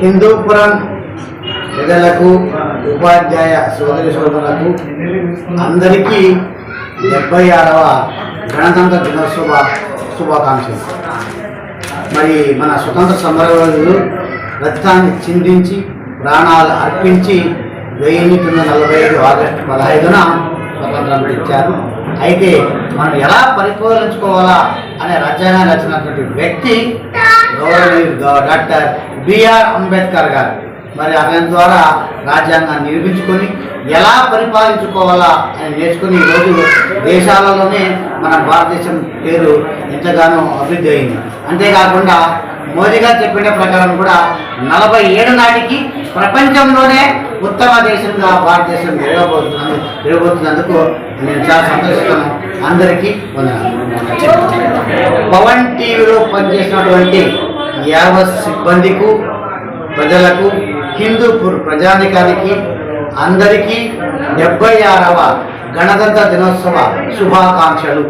హిందూపురం పిల్లలకు ఉపాధ్యాయ సోదరి సోదరులకు అందరికీ డెబ్బై ఆరవ గణతంత్ర దినోత్సవ శుభాకాంక్షలు. మరి మన స్వతంత్ర సమరయోధులు రక్తాన్ని చిందించి ప్రాణాలు అర్పించి వెయ్యి తొమ్మిది నలభై ఐదు ఆగస్టు పదహైదున స్వతంత్రం ఇచ్చారు అయితే మనం ఎలా పరిపాలించుకోవాలా అనే రచన రచినటువంటి వ్యక్తి గౌరవనీయులు డాక్టర్ బిఆర్ అంబేద్కర్ గారు. మరి అతని ద్వారా రాజ్యాంగాన్ని నిర్మించుకొని ఎలా పరిపాలించుకోవాలా అని నేర్చుకుని ఈరోజు దేశాలలోనే మన భారతదేశం పేరు ఎంతగానో అభివృద్ధి అయింది. అంతేకాకుండా మోదీ గారు చెప్పిన ప్రకారం కూడా నలభై ఏడు నాటికి ప్రపంచంలోనే ఉత్తమ దేశంగా భారతదేశం పెరగబోతున్నందు పెరగబోతున్నందుకు నేను చాలా సంతోషిస్తాను. అందరికీ వందనాలు. పవన్ టీవీలో పనిచేసినటువంటి యావత్ సిబ్బందికు ప్రజలకు హిందూపూర్ ప్రజానికానికి అందరికీ డెబ్బై ఆరవ గణతంత్ర దినోత్సవ శుభాకాంక్షలు.